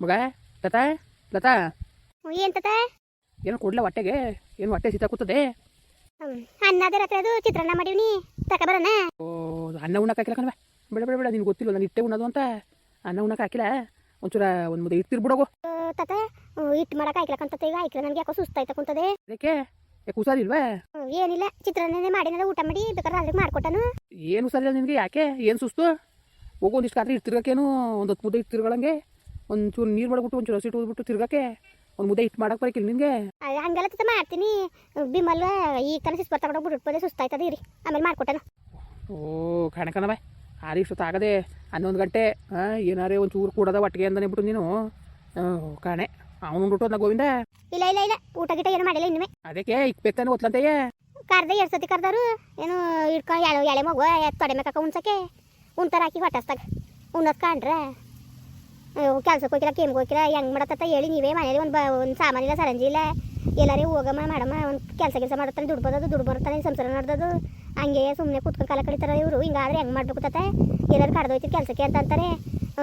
ಮಗ ಲತಾ ಲತಾ ಏನ್ ತತ? ಏನು ಕೊಡ್ಲ ಹೊಟ್ಟೆಗೆ? ಏನು ಹೊಟ್ಟೆ ಸೀತಾ ಕೂತದೆ? ಅನ್ನದ ರಾತ್ರಿ ಅದು ಚಿತ್ರಾನ್ನ ಮಾಡಿವ್ನಿ ತಕ ಬರೋಣ? ಓ ಅನ್ನ ಉಣ್ಣಕ್ಕೆ ಹಾಕಿಲ್ಲ ಕಣವ ಬೇಡ ಬೇಡ ಬೇಡ ನಿನ್ಗೆ ಗೊತ್ತಿಲ್ಲ ನಾನು ಇಟ್ಟೆ ಉಣ್ಣೋದು ಅಂತ. ಅನ್ನ ಉಣ್ಣಕ್ಕೆ ಹಾಕಿಲ್ಲ. ಒಂಚೂರ ಒಂದು ಮುದ್ದೆ ಇಡ್ತಿರ್ಬಿಡೋಗು ತತ ಹಿಟ್ಟು ಮಾಡಕ್ ಆಯ್ಕಲಕ್ಕಂತ ಈಗ ಹಾಕಿಲ್ಲ. ನನಗೆ ಯಾಕೋ ಸುಸ್ತಾಯ್ತ ಕುಂತದೆ ಅದಕ್ಕೆ? ಯಾಕೆ ಹುಷಾರಿಲ್ವಾ? ಏನಿಲ್ಲ ಚಿತ್ರಾನ್ನ ಮಾಡಿನ ಊಟ ಮಾಡಿ ಬೇಕಾದ್ರೆ ಅಲ್ಲಿಗೆ ಮಾಡ್ಕೊಟ್ಟನು. ಏನು ಹುಷಾರಿಲ್ಲ ನಿನಗೆ ಯಾಕೆ? ಏನು ಸುಸ್ತು? ಹೋಗೋ ಒಂದಿಷ್ಟು ಖಾತ್ರಿ ಇರ್ತಿರ್ಗಕ್ಕೇನು ಒಂದು ಹತ್ತು ಮುದ್ದೆ ಇಟ್ಟು ತಿರ್ಗಳಂಗೆ ಒಂಚೂರು ನೀರು ಮಾಡ್ಬಿಟ್ಟು ಒಂಚೂರು ಹಸಿಟ್ಟು ಹೋಗ್ಬಿಟ್ಟು ತಿರ್ಗಕ್ಕೆ ಒಂದು ಮುದ್ದೆ ಇಟ್ಟು ಮಾಡಕ್ಕೆ ಬರಕಿಲ್ಲ ನಿಂಗೆ ಅಯ್ಯ, ಹಂಗೆಲ್ಲ ಮಾಡ್ತೀನಿ. ಬಿಮಲ್ವ ಈ ತನ ಸಿಸ್ ಬರ್ತಾ ಬಿಟ್ಟು ಬಿಡ್ಬೋದೆ ಸುಸ್ತಾಯ್ತದ ಇರಿ. ಆಮೇಲೆ ಮಾಡ್ಕೊಟ್ಟನು. ಓ ಕಣಕನವ ಆರಿ ಸುತ್ತ ಆಗದೆ ಹನ್ನೊಂದು ಗಂಟೆ ಹಾಂ ಏನಾರೇ ಒಂದು ಚೂರು ಕೂಡದ ಒಟ್ಟಿಗೆ ಅಂದನೆ ಬಿಟ್ಟು ನೀನು. ಓ ಕಾಣೆ ಅವನು ಬಿಟ್ಟು ಗೋವಿಂದ? ಇಲ್ಲ ಇಲ್ಲ ಇಲ್ಲ ಊಟ ಗಿಟ ಏನು ಮಾಡಿಲ್ಲ ಇನ್ನುವೆ ಅದಕ್ಕೆ ಇಕ್ಬೇಕಾನೆ ಒತ್ಲಂತೆಯೇ ಕರ್ದೆ ಎರಡು ಸತಿ ಕರ್ದಾರು ಏನು ಇಟ್ಕೊಂಡು ಎಳೆ ಎಳೆ ಮಗು ತೊಡೆ ಮೇಕಕ್ಕ ಉಣ್ಸಕ್ಕೆ? ಉಣ್ತಾರ ಹಾಕಿ ಹೊಟ್ಟಸ್ತಾಗ ಉಣ್ಣೋದು ಕಾಣ್ರೆ ಕೆಲ್ಸಕ್ಕೆ ಹೋಗಿಲ್ಲ, ಕೇಮ್ಗೆ ಹೋಗಿಲ್ಲ, ಹೆಂಗೆ ಮಾಡತ್ತ ಹೇಳಿ ನೀವೇ ಮನೇಲಿ ಒಂದು ಬ ಒಂದು ಸಾಮಾನಿಲ್ಲ, ಸರಂಜಿ ಇಲ್ಲ. ಎಲ್ಲಾರೇ ಹೋಗಮ್ಮ, ಮಾಡಮ್ಮ, ಒಂದು ಕೆಲಸ ಕೆಲಸ ಮಾಡತ್ತಾನೆ ದುಡ್ಡು ಬರೋದು ದುಡ್ಡು ಬರ್ತಾನೆ ಸಂಸಾರ ನಡ್ದದು ಹಂಗೆ ಸುಮ್ಮನೆ ಕುತ್ಕೊಂಡು ಕಾಲ ಕಳಿತಾರೆ ಇವರು. ಹಿಂಗಾದ್ರೆ ಹೆಂಗೆ ಮಾಡ್ಬೇಕು ತತ್ತೆ ಎಲ್ಲರೂ ಕಡ್ದೋಯ್ತಿರಿ ಕೆಲಸಕ್ಕೆ ಅಂತ ಅಂತಾರೆ.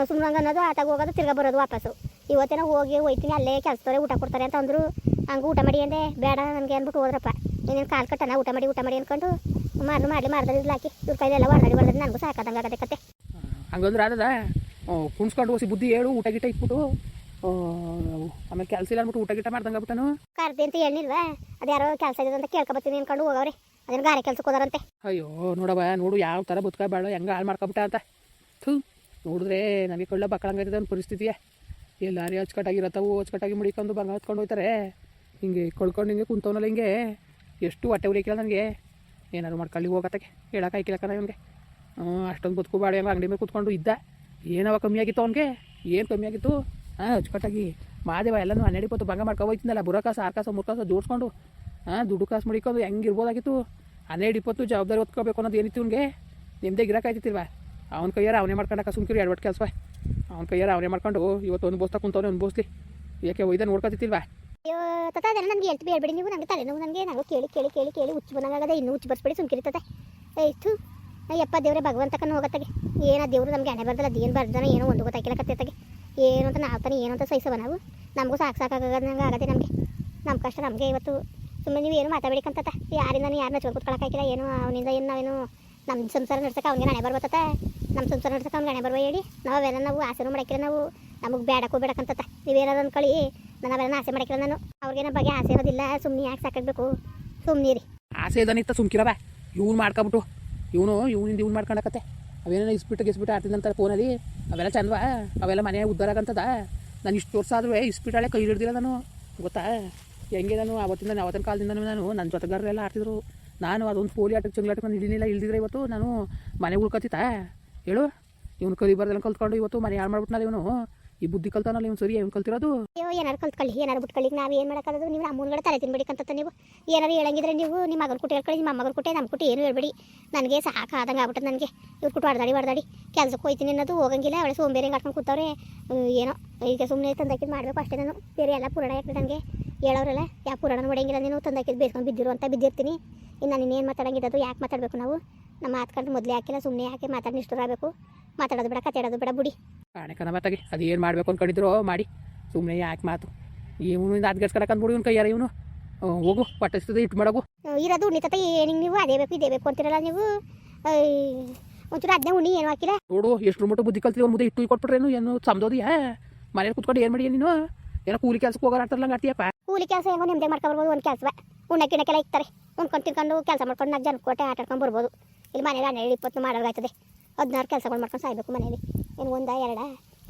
ಸುಮ್ಮನೆ ಹಂಗೆ ಅನ್ನೋದು, ಆತಾಗ ಹೋಗೋದು, ತಿರ್ಗಾ ಬರೋದು ವಾಪಸ್ಸು. ಇವತ್ತೇನೋ ಹೋಗಿ ಹೋಯ್ತೀನಿ, ಅಲ್ಲೇ ಕೆಲಸದವ್ರೆ ಊಟ ಕೊಡ್ತಾರೆ ಅಂತ ಅಂದರು. ಹಂಗೆ ಊಟ ಮಾಡಿ ಅಂದೆ, ಬೇಡ ನನಗೆ ಅಂದ್ಬಿಟ್ಟು ಹೋದ್ರಪ್ಪ. ಏನೇನು ಕಾಲು ಕಟ್ಟನ, ಊಟ ಮಾಡಿ ಊಟ ಮಾಡಿ ಅನ್ಕೊಂಡು ಮಾರ್ನು, ಮಾಡಲಿ ಮಾರ್ದಲ್ಲಿ ಇಲ್ಲ ಹಾಕಿ. ಇವ್ರ ಕೈಲೆಲ್ಲ ಹೊರಗಡೆ ಹೊಡೆದ್ರೆ ನನಗೂ ಸಾಕಾದಂಗೆ ಆಗತ್ತೆ ಕತೆ. ಹಂಗಂದ್ರೆ ಆದದ ಕುಣ್ಸ್ಕೊಂಡು ಹೋಗಿ ಬುದ್ಧಿ ಹೇಳು ಊಟ ಗಿಟ ಇಟ್ಬಿಟ್ಟು ಆಮೇಲೆ ಕೆಲಸ ಇಲ್ಲ ಅಂದ್ಬಿಟ್ಟು ಊಟ ಗಿಟ ಮಾಡ್ದಂಗೆ ಬಿಟ್ಟನು ಕರ್ದಿ ಅಂತ ಹೇಳಿಲ್ವಾ? ಅದು ಯಾರೋ ಕೆಲಸ ಇದೆ ಅಂತ ಕೇಳ್ಕೊಬತ್ತೀನಿ ಅನ್ಕೊಂಡು ಹೋಗವ್ರಿ. ಅದನ್ನ ಗಾರೆ ಕೆಲ್ಸಕ್ಕೆ ಹೋದಾರಂತೆ. ಅಯ್ಯೋ ನೋಡವ ನೋಡು ಯಾವ ಥರ ಬದುಕಬೇಡ ಹೆಂಗೆ ಹಾಳು ಮಾಡ್ಕೊಬಿಟ್ಟ ಅಂತ. ಥೂ ನೋಡಿದ್ರೆ ನಮಗೆ ಕೊಳ್ಳ ಬಕ್ಕಳಂಗಾಯ್ತದ ಒಂದು ಪರಿಸ್ಥಿತಿಯೇ. ಎಲ್ಲಾರು ಅಚ್ಚುಕಟ್ಟಾಗಿರತ್ತವು ಅಚ್ಚುಕಟ್ಟಾಗಿ ಮುಡಿಕೊಂಡು ಬಂಗ ಹತ್ಕೊಂಡು ಹೋಗ್ತಾರೆ ಹಿಂಗೆ ಕೊಳ್ಕೊಂಡು ಹಿಂಗೆ ಕುಂತವನಲ್ಲ ಹಿಂಗೆ. ಎಷ್ಟು ಹೊಟ್ಟೆ ಉರಿಕಿಲ್ಲ ನನಗೆ. ಏನಾದ್ರು ಮಾಡ್ಕೊಳ್ಳಿ ಹೋಗತ್ತಕ್ಕೆ. ಹೇಳಕ್ಕೆ ಹಾಕಿಲ್ಲ ಕಣ ಇವನಿಗೆ. ಅಷ್ಟೊಂದು ಬದುಕು ಬಾಡಿ ಹಂಗೆ ಅಂಗಡಿ ಮೇಲೆ ಕುತ್ಕೊಂಡು ಇದ್ದ. ಏನವ ಕಮ್ಮಿ ಆಗಿತ್ತು ಅವನಿಗೆ? ಏನು ಕಮ್ಮಿ ಆಗಿತ್ತು? ಹಾಂ ಅಚ್ಚುಕಟ್ಟಾಗಿ. ಮಾದೇವ ಎಲ್ಲನೂ ಹನ್ನೆರಡು ಇಪ್ಪತ್ತು ಭಂಗ ಮಾಡ್ಕೊ ಹೋಯ್ತಿದ್ದಲ್ಲ ಬುರಕಾಸ ಆರ್ಕಾಸ ಮುರ್ಕಾಸ ಜೋಡಿಸ್ಕೊಂಡು. ಹಾಂ ದುಡ್ಡು ಕಾಸು ಮಡಿಕೊಂಡು ಹೆಂಗೆ ಇರ್ಬೋದಾಗಿತ್ತು? ಹನ್ನೆರಡು ಇಪ್ಪತ್ತು ಜವಾಬ್ದಾರಿ ಹೊತ್ಕೋಬೇಕು ಅನ್ನೋದು ಏನಿತ್ತು ಇವ್ನಿಗೆ? ನಿಮ್ಮದೇ ಗಿರಾಕಾಯ್ತಿಲ್ವಾ ಅವ್ನ ಕೈಯಾರ ಅವನೇ ಮಾಡ್ಕೊಂಡಕ್ಕ ಸುಮ್ಕಿರಿ ಎಡ್ಬಟ್ಟು ಕೆಲಸ. ಅವ್ನ ಕೈಯಾರ ಅವನೇ ಮಾಡ್ಕೊಂಡು ಇವತ್ತು ಒಂದು ಬೋಸ್ತಾ ಕುಂತವನೇ, ಒಂದು ಬೋಸ್ಲಿ. ಯಾಕೆ ಒಯ್ದ ನೋಡ್ಕೊತಿತ್ತಿಲ್ವಾ? ಅಯ್ಯೋ, ತತ, ಅದೆಲ್ಲ ನನಗೆ ಬಿ ಬೇಡಬೇಡಿ ನೀವು. ನನಗೆ ತಲೆನೋವು ನನಗೆ ನಾವು ಕೇಳಿ ಕೇಳಿ ಕೇಳಿ ಕೇಳಿ. ಹುಚ್ಚು ಬಂದಂಗಾಗದೆ ಇನ್ನೂ ಹುಚ್ಚು ಬರ್ಸ್ಬೇಡಿ ಸುಮ್ಕಿರ್ತದೆ ಏಯ್ತು ಅಯ್ಯಪ್ಪ, ದೇವ್ರೆ ಭಗವಂತಕನ ಹೋಗತ್ತಾಗೆ. ಏನ ದೇವ್ರು ನಮ್ಗೆ ಹಣೆ ಬರ್ದಲ್ಲ, ಅದೇನು ಬರ್ದನ, ಏನೋ ಒಂದು ಗೊತ್ತಾಗಿಲ್ಲ ಕತ್ತೈತಾಗೆ. ಏನು ಅಂತ ನಾವು ತಾನೇ ಏನು ಅಂತ ಸಹಿಸವ ನಾವು. ನಮಗೂ ಸಾಕು ಸಾಕಾಗದಂಗೆ ಆಗತ್ತೆ ನಮಗೆ. ನಮ್ಮ ಕಷ್ಟ ನಮಗೆ ಇವತ್ತು. ಸುಮ್ಮನೆ ನೀವು ಏನು ಮಾತಾಡಬೇಕಂತತ. ಯಾರಿಂದ ಯಾರು ನಚ್ಕೊಂಡು ಕೂತ್ಕೊಳಕ್ಕಾಗಿಲ್ಲ ಏನು ಅವನಿಂದ ಏನು ನಾವೇನು ನಮ್ಮ ಸಂಸಾರ ನಡ್ಸಕ್ಕೆ ಅವ್ನಿಗೆ ಹಣೆ ಬರ್ಬತ್ತ ನಮ್ಮ ಸಂಸಾರ ನಡ್ಸಕ್ಕೆ ಅವ್ನಿಗೆ ಹಣೆ ಬರ್ಬೋ ಹೇಳಿ. ನಾವು ಅವೆಲ್ಲ ನಾವು ಆಸೆನೂ ಮಾಡಕ್ಕಿಲ್ಲ ನಾವು. ನಮಗೆ ಬೇಡಕ್ಕೂ ಬೇಡಕ್ಕಂತ ನೀವೇನಾದ್ರು ಅಂದ್ಕೊಳ್ಳಿ ನಾನು ಅವೆಲ್ಲ ಆಸೆ ಮಾಡಕ್ಕಿಲ್ಲ ನಾನು. ಅವ್ರಿಗೇನ ಬಗ್ಗೆ ಆಸೆ ಇರೋದಿಲ್ಲ. ಸುಮ್ಮನೆ ಯಾಕೆ ಸಾಕಾಗಬೇಕು? ರೀ ಆಸೆ ಇದನ್ನಿತ್ತ ಸುಮ್ಕಿರವ. ಇವ್ನು ಮಾಡ್ಕೊಬಿಟ್ಟು ಇವನು ಇವನಿಂದ ಇವ್ನು ಮಾಡ್ಕೊಂಡಕತ್ತೆ. ಅವೇನೋ ಇಸ್ಬಿಟ್ಟು ಗಿಸ್ಬಿಟ್ಟು ಆಡ್ತಿದ್ದಂತಾರೆ ಫೋನಲ್ಲಿ, ಅವೆಲ್ಲ ಚಂದವಾ, ಅವೆಲ್ಲ ಮನೆ ಉದ್ದಾರ ನಾನು ಇಷ್ಟು ವರ್ಷ ಆದ್ರೂ ಇಸ್ಬಿಟ್ಟಾಳೆ ಕೈ ಹಿಡ್ದಿಲ್ಲ ನಾನು. ಗೊತ್ತಾ? ಹೆಂಗೆ ನಾನು ಅವತ್ತಿಂದ ಅವತ್ತಿನ ಕಾಲದಿಂದ ನಾನು ನನ್ನ ಜೊತೆಗಾರರೆಲ್ಲ ಆಡ್ತಿದ್ರು. ನಾನು ಅದೊಂದು ಪೋಲಿ ಆಟಕ್ಕೆ ಚಂಗ್ಲಾಟಕ್ಕೆ ನಾನು ಹಿಡಿಲಿಲ್ಲ ಇವತ್ತು ನಾನು ಮನೆ ಉಳ್ಕೊತಿತ್ತಾ ಹೇಳು. ಇವನು ಕಲಿಬಾರ್ದೆಲ್ಲ ಕಲ್ತ್ಕೊಂಡು ಇವತ್ತು ಮನೆ ಹಾಳು ಮಾಡ್ಬಿಟ್ನಲ್ಲ ಇವನು. ಈ ಬುದ್ಧಿ ಕಲ್ತಾನಲ್ಲ ಇವ್ನು ಸರಿ ಇವ್ನು ಕಲ್ತಿರೋದು? ಅಯ್ಯೋ ಏನಾರು ಕಲ್ತ್ಕೊಳ್ಳಿ ಏನಾರು ಬಿಟ್ಕೊಳ್ಳಿ. ನಾವು ಏನು ಮಾಡೋಕ್ಕಾಗದು? ನೀವು ನಮ್ಮ ಮುಂದ್ಗಡೆ ತಲೆ ತಿನ್ಬೇಡಿಕಂತ ನೀವು. ಏನಾರು ಹೇಳಂಗಿದ್ರೆ ನೀವು ನಿಮ್ಮ ಮಗನ ಕುಟ್ಟಿ ಹೇಳ್ಕೊಳ್ಳಿ ನಿಮ್ಮ ಮಗನ ಕುಟ್ಟೆ ನಮ್ಮ ಕುಟ್ಟಿ ಏನು ಹೇಳ್ಬೇಡಿ. ನನಗೆ ಸಾಕಾದಂಗೆ ಆಗ್ಬಿಟ್ಟು ನನಗೆ. ಇವ್ರು ಕುಟ್ಟು ಹೊಡೆದಾಡಿ ಹೊಡೆದಾಡಿ ಕೆಲಸಕ್ಕೆ ಹೋಯ್ತೀನಿ ಅನ್ನೋದು ಹೋಗಂಗಿಲ್ಲ. ಅವಳೆ ಸೋಂಬೇರಿ ಕಟ್ಕೊಂಡು ಕೂತವ್ರೆ. ಏನೋ. ಈಗ ಸುಮ್ಮನೆ ತಂದಾಕಿದ್ ಮಾಡಬೇಕು ಅಷ್ಟೇ ನಾನು. ಬೇರೆ ಎಲ್ಲ ಪುರಾಣ ಯಾಕೆ ನನಗೆ? ಹೇಳೋರಲ್ಲ ಯಾವ ಪುರಾಣ ಹೊಡೆಯಂಗಿಲ್ಲ ನೀನು. ತಂದಾಕಿದ್ದು ಬೇಸ್ಕೊಂಡು ಬಿದ್ದಿರು ಅಂತ ಬಿದ್ದಿರ್ತೀನಿ. ಇನ್ನು ನಾನು ಇನ್ನೇನು ಮಾತಾಡಂಗಿದ್ದು ಯಾಕೆ ಮಾತಾಡಬೇಕು ನಾವು? ನಮ್ಮ ಮಾತ್ಕೊಂಡು ಮೊದಲೇ ಹಾಕಿಲ್ಲ ಸುಮ್ಮನೆ ಯಾಕೆ ಮಾತಾಡಿ ನಿಷ್ಠರಾಗಬೇಕು ಮಾತಾಡೋದು ಬೇಡ ಕತ್ತಾಡೋದು ಬಿಡ ಬುಡಿ. ಕಾಣೆ ಕಣ ಮಾತಾಗಿ ಅದು ಏನು ಮಾಡಬೇಕು ಅನ್ಕೊಂಡಿದ್ರು ಮಾಡಿ. ಸುಮ್ಮನೆ ಯಾಕೆ ಮಾತು? ಇವನಿಂದ ಅದ್ಗೆಸ್ಕೊಳಕ್ಕೆ ಅಂದ್ಬಿಡು ಇವನು ಕೈಯಾರ ಇವನು. ಹೋಗು ಪಟ್ಟಿಸ್ತದೆ ಇಟ್ಟು ಮಾಡೋಗು. ಇರೋದು ಇರೋದು ತತ್ತ ಏನಿಗೆ ನೀವು ಅದೇ ಬೇಕು ಇದೇ ಬೇಕು ಅಂತಿರಲ್ಲ ನೀವು? ಒಂಚೂರು ಅದನ್ನೇ ಉಣ್ಣಿ ಏನು ಹಾಕಿಲ್ಲ? ನೋಡು ಎಷ್ಟು ಮಟ್ಟ ಬುದ್ಧಿ ಕಲ್ತಿರೋ ಮುದ್ದೆ ಇಟ್ಟು ಕೊಟ್ಬಿಟ್ರೇನು ಏನು ಸಮದೋದಿಯಾ ಮನೇಲಿ ಕುತ್ಕೊಂಡು ಏನು ಮಾಡಿ ನೀನು? ಏನೋ ಕೂಲಿ ಕೆಲಸಕ್ಕೆ ಹೋಗೋಣ ಆಡ್ತೀಯಪ್ಪ? ಕೂಲಿ ಕೆಲಸ ಹೆಂಗೋ ನಿಮ್ದೇ ಮಾಡ್ಕೊಂಡು ಬರ್ಬೋದು ಒಂದು ಕೆಲಸ ಉಣ್ಣಕ್ಕಿಣಕ್ಕೆಲ್ಲ ಇಕ್ತಾರೆ. ಉಣ್ಕೊಂಡು ತಿನ್ಕೊಂಡು ಕೆಲಸ ಮಾಡ್ಕೊಂಡು ನಾಲ್ಕು ಜನ ಕೋಟೆ ಆಟಾಡ್ಕೊಂಡು ಬರ್ಬೋದು. ಇಲ್ಲಿ ಮನೇಲಿ ಹನ್ನೆರಡು ಇಪ್ಪತ್ತು ಮಾಡೋದಾಗ್ತದೆ ಹದಿನಾರು ಕೆಲಸಗಳು ಮಾಡ್ಕೊಂಡು ಸಾಯ್ಬೇಕು ಮನೇಲಿ. ಏನು ಒಂದ ಎರಡ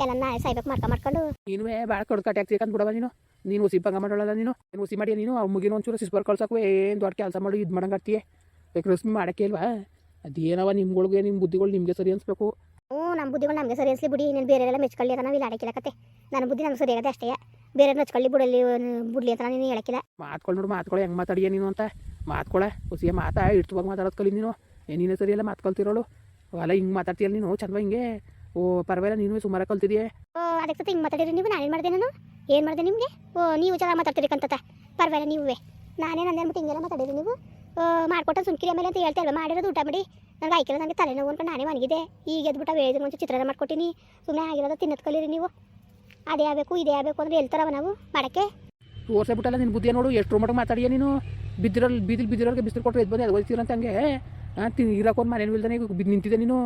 ಎಲ್ಲ ನಾಳೆ ಸಾಯ್ಬೇಕು ಮಾಡ್ಕೊಂಡು ಮಾಡ್ಕೊಂಡು. ನೀನು ಭಾಳ ಕಟ್ಟಿ ಆಗ್ತಿ ಅಂತ ಬಿಡವ ನೀನು. ನೀನು ಉಸಿ ಭಂಗ ಮಾಡೋಲ್ಲ ನೀನು. ಏನು ಉಸಿ ಮಾಡಿ ನೀನು ಅವ್ರ ಮುಗಿನ ಒಂಚೂರು ಸಿಸ್ಬರ್ ಕಳ್ಸಕ್ಕು ಏನು ದೊಡ್ಡ ಕೆಲಸ ಮಾಡಿ ಇದು ಮಾಡಂಗೆ ಬೇಕು ರಸ್ಮಿ ಮಾಡೋಕ್ಕೆ ಇಲ್ವಾ? ಅದೇನವ ನಿಮ್ಗಳಿಗೆ ನಿಮ್ಮ ಬುದ್ಧಿಗಳು ನಿಮಗೆ ಸರಿ ಅನ್ಸ್ಬೇಕು. ಹ್ಞೂ ನಮ್ಮ ಬುದ್ಧಿಗಳು ನಮಗೆ ಸರಿ ಅನ್ಸ್ಲಿ ಬಿಡಿ. ನೀನು ಬೇರೆಲ್ಲ ಮೆಚ್ಕೊಳ್ಳಿ ಅಂತ ನಾವು ಇಲ್ಲಿ ಆಡಕ್ಕಿಲ್ಲ ಕತೆ ನನ್ನ ಬುದ್ಧಿ ನಮ್ಗೆ ಸರಿ ಆಗದೆ ಅಷ್ಟೇ. ಬೇರೆ ಮೆಚ್ಕೊಳ್ಳಿ ಬಿಡಲಿ ಬಿಡ್ಲಿ ಅಂತ ನೀನು ಹೇಳಕ್ಕಿಲ್ಲ ಮಾತ್ಕೊಳ್ಳಿ ನೋಡು ಮಾತ್ಕೊಳ್ಳಿ ಹೆಂಗೆ ಮಾತಾಡಿಯ ನೀನು ಅಂತ. ಮಾತ್ಕೊಳ ಹುಸಿಯ ಮಾತಾ ಇಡ್ತುವಾಗ ಮಾತಾಡೋದು ಕಲಿ ನೀನು. ಏನೇನೇ ನೀನೇ ಸರಿ ಎಲ್ಲ ಮಾತ್ಕೊಳ್ತಿರೋಳು. ಅಲ್ಲ ಹಿಂಗೆ ಮಾತಾಡ್ತೀಯಲ್ಲ ನೀನು? ಚಂದ ಹಿಂಗೆ? ಓ ಪರವಾಗಿಲ್ಲ ನೀನು ಸುಮಾರು ಕಲ್ತಿದೆಯೇ? ಓ ಅದಕ್ಕೆ ಹಿಂಗೆ ಮಾತಾಡಿರಿ ನೀವು? ನಾನೇನು ಮಾಡಿದೆ ನಾನು? ಏನು ಮಾಡಿದೆ ನಿಮಗೆ? ಓ ನೀವು ಚೆನ್ನಾಗಿ ಮಾತಾಡ್ತೀರಿ ಕಂತತ. ಪರವಾಗಿಲ್ಲ ನೀವೇ. ನಾನೇನು ನನ್ನ ಅಂದ್ಬಿಟ್ಟು ಹಿಂಗೆಲ್ಲ ಮಾತಾಡಿರಿ ನೀವು? ಮಾಡ್ಕೊಟ್ಟ ಸುಮ್ಕಿರಿ ಆಮೇಲೆ ಅಂತ ಹೇಳ್ತಾ ಇಲ್ವಾ ಮಾಡಿರೋದು ಊಟ ಮಾಡಿ. ನಂಗೆ ಆಯ್ಕಿಲ್ಲ ನನಗೆ ತಲೆನೋವು ಅನ್ಕೊಂಡು ನಾನೇ ಮನಗಿದೆ ಈಗ ಎದ್ಬಿಟ್ಟು ಹೇಳಿದ್ರು ಮುಂಚೆ ಚಿತ್ರ ಮಾಡ್ಕೊಟ್ಟಿನಿ. ಸುಮ್ಮನೆ ಆಗಿರೋದು ತಿನ್ನೋದು ಕಲೀರಿ ನೀವು. ಅದೇ ಆಗಬೇಕು ಇದೇ ಆಗಬೇಕು ಅಂದ್ರೆ ಹೇಳ್ತಾರವ ನಾವು? ಮಾಡೋಕ್ಕೆ? ತೋರ್ಸೇ ಬಿಟ್ಟಲ್ಲ ನಿನ್ನ ಬುದ್ಧಿ ನೋಡು ಎಷ್ಟು ಮಟ್ಟಿಗೆ ಮಾತಾಡಿಯ ನೀನು? ಬಿದ್ದಿರೋ ಬೀದಿಲ್ ಬಿದ್ದಿರೋರಿಗೆ ಬಿಸಿಲು ಕೊಟ್ಟರೆ ಎದ್ದು ಬಂದು ಅದು ಹೋಗ್ತೀರಂತ ಹಂಗೆ. ಹಾಂ ತಿ ಇರೋಕೊಂದು ಮನೇನು ಇಲ್ದಾನೆ ಈಗ ಬಿದ್ದು ನಿಂತಿದ್ದೆ ನೀನು.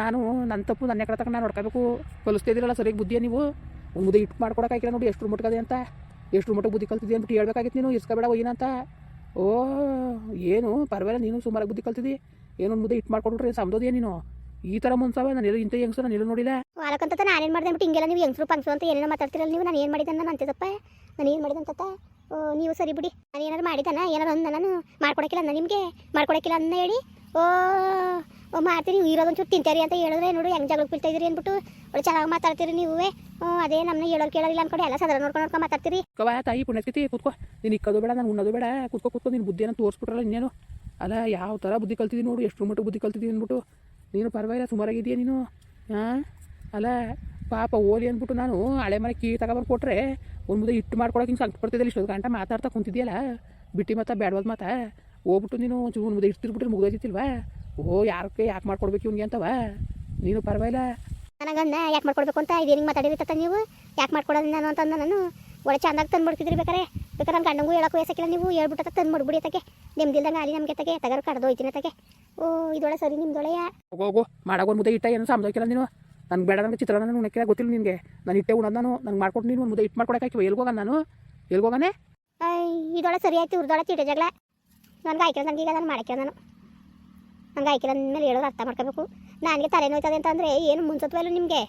ನಾನು ನನ್ನ ತಪ್ಪು ನನ್ನ ಕಡೆ ತಗೊಂಡು ನಾನು ನೋಡ್ಕೋಬೇಕು ಕಲಿಸ್ತಿದ್ದೀರಲ್ಲ ಸರಿ ಸರಿಯಾಗಿ ಬುದ್ಧಿಯ ನೀವು? ಮುಂದೆ ಮುದ್ದೆ ಇಟ್ಟು ಮಾಡ್ಕೊಡಕ್ಕಾಗಿಲ್ಲ ನೋಡಿ ಎಷ್ಟು ಮುಟ್ಕದೆ ಅಂತ. ಎಷ್ಟು ಮಟ್ಟಕ್ಕೆ ಬುದ್ಧಿ ಕಲ್ತಿದ್ದೆ ಅಂದ್ಬಿಟ್ಟು ಹೇಳ್ಬೇಕಾಗಿತ್ತು ನೀನು ಇಸ್ಕೊಬೇಡ ಏನಂತ ಓ, ಏನು, ಪರವಾಗಿಲ್ಲ, ನೀನು ಸುಮಾರಾಗಿ ಬುದ್ಧಿ ಕಲ್ತಿದ್ದಿ. ಏನೊಂದು ಮುದ್ದೆ ಇಟ್ಟು ಮಾಡ್ಕೊಟ್ರೆ ಸಮದೋದಿಯ ನೀನು? ಈ ಥರ ಮುನ್ಸವ, ನಾನು ಎಲ್ಲ ಇಂಥ ಹೆಂಗಸು ನಾನು ಎಲ್ಲೂ ನೋಡಿಲ್ಲ. ವಾರಕ್ಕಂತ ನಾನೇನು ಮಾಡಿದೆ ಅಂದ್ಬಿಟ್ಟು ಹಿಂಗೆಲ್ಲ ನೀವು ಹೆಂಗ್ಸ್ರು ಪಂಕ್ಸು ಅಂತ ಏನೇನೋ ಮಾತಾಡ್ತಿರಲ್ಲ ನೀವು, ನಾನು ಏನು ಮಾಡಿದ್ದೆ ನಾನು ಅಂತಿದ್ದಪ್ಪ ನಾನು ಏನು ಮಾಡಿದೆ ಅಂತ ನೀವು ಸರಿ ಬಿಡಿ. ನಾನು ಏನಾದ್ರು ಮಾಡಿದ್ದಾನ? ಏನಾರು ಅಂದ ನಾನು ಮಾಡ್ಕೊಡಕ್ಕಿಲ್ಲ ಅಂದ ನಿಮಗೆ? ಮಾಡ್ಕೊಡಕ್ಕಿಲ್ಲ ಅನ್ನ ಹೇಳಿ? ಓ ಮಾಡ್ತೀರಿ ನೀವು ಇರೋದೊಂಚೂರು ತಿಂತೀರಿ ಅಂತ ಹೇಳಿದ್ರೆ ನೋಡಿ, ಹೆಂಗೆ ಜಗಳ ಬೀಳ್ತಾ ಇದ್ದೀರಿ ಅಂದ್ಬಿಟ್ಟು ಒಳ್ಳೆ ಚೆನ್ನಾಗಿ ಮಾತಾಡ್ತೀರಿ ನೀವೇ. ಅದೇ ನಮ್ಮನ್ನ ಹೇಳೋರು ಕೇಳೋರಿಲ್ಲ ಅನ್ಕೊಂಡು. ಎಲ್ಲ ಸದರ ನೋಡ್ಕೊಂಡು ನೋಡ್ಕೊಂಡು ಮಾತಾಡ್ತೀರಿ. ಕವಾ ತಾಯಿ ಪುಣ್ಯಸ್ಕತಿ ಕೂತ್ಕೋ. ನೀನು ಇಕ್ಕೋದು ಬೇಡ, ನಾನು ಉಣ್ಣೋದು ಬೇಡ. ಕೂತ್ಕೋ ಕೂತ್ಕೋ, ನೀನು ಏನೋ ತೋರಿಸ್ಬಿಟ್ರಲ್ಲ ಇನ್ನೇನು? ಅಲ್ಲ, ಯಾವ ಥರ ಬುದ್ಧಿ ಕಲ್ತಿದ್ದೀನಿ ನೋಡು ಎಷ್ಟು ಮಟ್ಟ ಬುದ್ಧಿ ಕಲ್ತಿದ್ದೀನಿ ಅಂದ್ಬಿಟ್ಟು. ನೀನು ಪರವಾಗಿಲ್ಲ ಸುಮಾರಾಗಿದೆಯಾ ನೀನು. ಹಾಂ? ಅಲ್ಲ ಪಾಪ ಓಲಿ ಅಂದ್ಬಿಟ್ಟು ನಾನು ಹಳೆ ಮನೆ ಕೀ ತಗೊಬಂದು ಕೊಟ್ಟರೆ ಒಂದು ಮುದ್ದೆ ಇಟ್ಟು ಮಾಡ್ಕೊಳಕ್ಕೆ ಹಿಂಗೆ ಸಂಕಟ ಪಡ್ತಿದ್ದಲ್ಲಿ ಇಷ್ಟೊಂದು ಗಂಟೆ ಮಾತಾಡ್ತಾ ಕುಂತಿದ್ಯಲ್ಲ? ಬಿಟ್ಟು ಮತ್ತೆ ಬೇಡವಾದ ಮಾತಾ? ಹೋಗ್ಬಿಟ್ಟು ನೀನು ಒಂದು ಮುದ್ದೆ ಇಡ್ತಿರ್ಬಿಟ್ರೆ ಮುಗ್ದೋಯ್ತಿಲ್ವಾ ಓ ಯಾರಕ್ಕೆ ಯಾಕೆ ಮಾಡ್ಕೊಡ್ಬೇಕು ಇವ್ನಿಗೆ ಅಂತವ? ನೀನು ಪರವಾಗಿಲ್ಲ. ನನಗನ್ನ ಯಾಕೆ ಮಾಡ್ಕೊಡ್ಬೇಕು ಅಂತ ಇದೇನಿಗೆ ಮಾತಾಡಿರಿ ನೀವು? ಯಾಕೆ ಮಾಡ್ಕೊಡೋದು ನಾನು ಅಂತಂದ ನಾನು? ಒಳ್ಳೆ ಚಂದಾಗಿ ತಂದು ಮಾಡ್ತಿದ್ರಿ ಬೇಕಾರೆ. ಬೇಕಾದ್ರೆ ನನ್ನ ಗಂಡಂಗೂ ಹೇಳಕ್ಕೂ ವಯಸ್ಸಕ್ಕಿಲ್ಲ ನೀವು. ಹೇಳ್ಬಿಟ್ಟ ತಂದು ಮಾಡ್ಬಿಡಿ ತಗೆ ನಿಮ್ದಿಲ್ದಂಗೆ ಅಲ್ಲಿ ನಮಗೆ ತಗೆ ತಗರು ಕಡ್ದು ಹೋಯ್ತೀನಿ ತಗೆ ಓ ಇದೊಳೆ ಸರಿ ನಿಮ್ದೊಳೆಯ ಹೋಗೋ ಹೋಗು ಮಾಡಾಗ ಒಂದು ಮುದ್ದೆ ಇಟ್ಟ ಏನು ಸಾಮ್ದೋಕಿಲ್ಲ ನೀನು. ನಂಗೆ ಬೇಡ ನನಗೆ ಚಿತ್ರಾನ್ನ ಉಣಕ್ಕೆ ಗೊತ್ತಿಲ್ಲ ನಿನಗೆ. ನಾನು ಇಟ್ಟೆ ಉಣದ ನಾನು. ನಂಗೆ ಮಾಡ್ಕೊಟ್ಟು ನೀನು ಒಂದು ಮುದ್ದೆ ಇಟ್ಟು ಮಾಡ್ಕೊಡಕ್ಕೆ ಎಲ್ಗೋಗ ನಾನು? ಎಲ್ಗೋಗನೆ ಇದೊಳ ಸರಿ ಆಯ್ತು ಉರ್ದೊಳ ಚೀಟೆ ಜಗಳ. ನನಗೆ ಆಯ್ಕೆ ನನಗೆ ಈಗ ನಾನು ಮಾಡಕ್ಕೆ ನಾನು. ನಂಗೆ ನನ್ನ ಮೇಲೆ ಹೇಳೋದು ಅರ್ಥ ಮಾಡ್ಕೋಬೇಕು. ನನಗೆ ತಲೆ ನೋಯ್ತದೆ ಅಂತಂದರೆ ಏನು ಮುನ್ಸತ್ವ ಇಲ್ಲ ನಿಮಗೆ.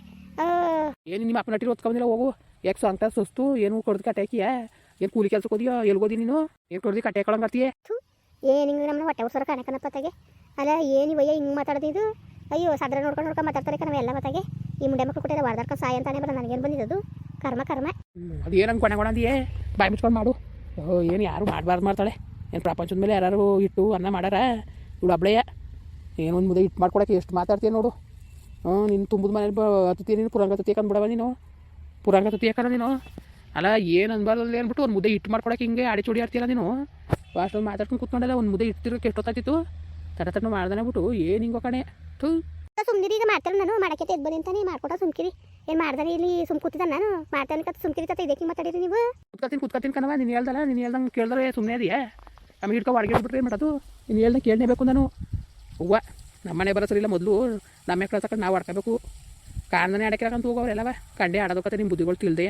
ಏನು ನಿಮ್ಮ ಅಪ್ಪನ ಹಟ್ಟಿರ ಓದ್ಕೊಂಡಿಲ್ಲ ಹೋಗು. ಯಾಕೆ ಸ್ವಂತ ಸುಸ್ತು ಏನು ಕೊಡ್ದು ಕಟ್ಟಾಕಿಯ ಏನು ಕೂಲಿ ಕೆಲ್ಸಕ್ಕೆ ಹೋದಿಯೋ? ಎಲ್ಗೋದಿ ನೀನು? ಏನು ಕೊಡ್ದು ಕಟ್ಟೆ ಬರ್ತೀಯ? ಏನು ಹಿಂಗೆ ನಮ್ಮನ್ನ ಹೊಟ್ಟೆ ಉರ್ಸೋರು ಕಣಕನಪ್ಪ ತಗೆ ಅಲ್ಲ ಏನು ಇವಯ್ಯ ಹಿಂಗೆ ಮಾತಾಡ್ದಿದ್ದು ಅಯ್ಯೋ ಸದ್ರ ನೋಡ್ಕೊಂಡು ನೋಡ್ಕೊಂಡು ಮಾತಾಡ್ತಾರೆ ಕಣವ ಎಲ್ಲ ಮತ್ತಾಗೆ ಈ ಮುಂಡೆ ಮಕ್ಕಳು ಕೊಟ್ಟಿರೋ ವಾರ್ದಾರ್ಕ ಸಾಯ ಅಂತಾನೆ ಬರ ನನಗೇನು ಬಂದಿದ್ದು ಕರ್ಮ ಕರ್ಮ. ಅದು ಏನಂಗೆ ಕೊನೆ ಕೊಣಂದಿಯೇ ಬಾಯಿ ಮುಚ್ಕೊಂಡು ಮಾಡು. ಏನು ಯಾರು ಮಾಡಬಾರ್ದು ಮಾಡ್ತಾಳೆ? ಏನು ಪ್ರಪಂಚದ ಮೇಲೆ ಯಾರು ಇಟ್ಟು ಅನ್ನ ಮಾಡಾರ? ಇವಳು ಏನು ಏನೊಂದು ಮುದ್ದೆ ಇಟ್ಟು ಮಾಡ್ಕೊಡಕ್ಕೆ ಎಷ್ಟು ಮಾತಾಡ್ತೀಯ ನೋಡು. ಹ್ಞೂ, ನೀನು ತುಂಬದ ಮನೇಲಿ ಬ ಹತ್ತೀಯ ನೀನು ಪುರಂಗ ತತ್ತಿ ಬಿಡವ ನೀನು? ಪುರಂಗ ಯಾಕಂದ್ರೆ ನೀನು? ಅಲ್ಲ, ಏನು ಅನ್ಬಾರ್ದಲ್ಲಿ ಅಂದ್ಬಿಟ್ಟು ಒಂದು ಮುದ್ದೆ ಇಟ್ಟು ಮಾಡ್ಕೊಡಕ್ಕೆ ಹಿಂಗೆ ಆಡಿ ಚೂಡಿ ಆಡ್ತೀಯಲ್ಲ ನೀನು? ಅಷ್ಟೊಂದು ಮಾತಾಡ್ಕೊಂಡು ಕೂತ್ಕೊಂಡಲ್ಲ ಒಂದು ಮುದ್ದೆ ಇಟ್ಟಿರೋಕೆ ಎಷ್ಟೊತ್ತಾಗ್ತಿತ್ತು ತಟ ತಡ ಮಾಡ್ದಾನೆ ಬಿಟ್ಟು, ಏನು ಹಿಂಗೋ ಕಣೆ? ಥೂ. ಈಗ ಮಾಡ್ತಾರೆ ನಾನು ಮಾಡಕ್ಕೆ ಎದ್ ಬನ್ನಿ ಅಂತಾನೆ ಮಾಡ್ಕೊಟ್ಟ ಸುಮ್ಕಿರಿ. ಏನ್ ಮಾಡ್ದಾರೆ ಇಲ್ಲಿ ಸುಮ್ ಕೂತಿದ್ದ ನಾನು? ಮಾಡ್ತಾನೆ ಕತ್ ಸುಮ್ಕಿರಿ ಕತ್ತ ಇದಕ್ಕೆ ಮಾತಾಡಿರಿ ನೀವು? ಕುತ್ಕೊತೀನಿ ಕುತ್ಕೊತೀನಿ ಕಣವ ನೀನು ಹೇಳ್ದಲ್ಲ ನೀನು ಹೇಳ್ದಂಗೆ ಕೇಳಿದ್ರೆ ಸುಮ್ಮನೆ ಅದೆಯಾ ನಮಗೆ ಹಿಡ್ಕೊ ಅಡುಗೆ ಬಿಟ್ರೆ ಏನು ಮಾಡೋದು? ನೀನು ಹೇಳ್ದಂಗೆ ಕೇಳಲೇಬೇಕು ನಾನು. ಹೂವ ನಮ್ಮ ಮನೆ ಬರೋ ಸರಿಲ್ಲ ಮೊದಲು. ನಮ್ಮ ಮಕ್ಕಳ ತಕೊಂಡು ನಾವು ಆಡ್ಕೋಬೇಕು. ಕಾರಣನೇ ಆಡಕ್ಕಿರಕಂತ ಹೋಗೋರೆಲ್ಲವ ಕಂಡೇ ಆಡೋದಕ್ಕತ್ತೆ ನಿಮ್ಮ ಬುದ್ಧಿಗಳು ತಿಳ್ದೆ.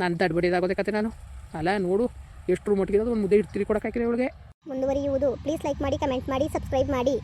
ನಾನು ದಡ್ಬಡಿದಾಗೋದಕ್ಕತ್ತೆ ನಾನು. ಅಲ್ಲ ನೋಡು ಎಷ್ಟು ಮಟ್ಟಿಗೆ ಒಂದು ಮುದ್ದೆ ಇಡ್ತೀರಿ ಕೊಡೋಕ್ಕಾಕಿರಿ ಅವಳಿಗೆ. ಮುಂದುವರಿಯುವುದು. ಪ್ಲೀಸ್ ಲೈಕ್ ಮಾಡಿ ಕಮೆಂಟ್ ಮಾಡಿ ಸಬ್ಸ್ಕ್ರೈಬ್ ಮಾಡಿ.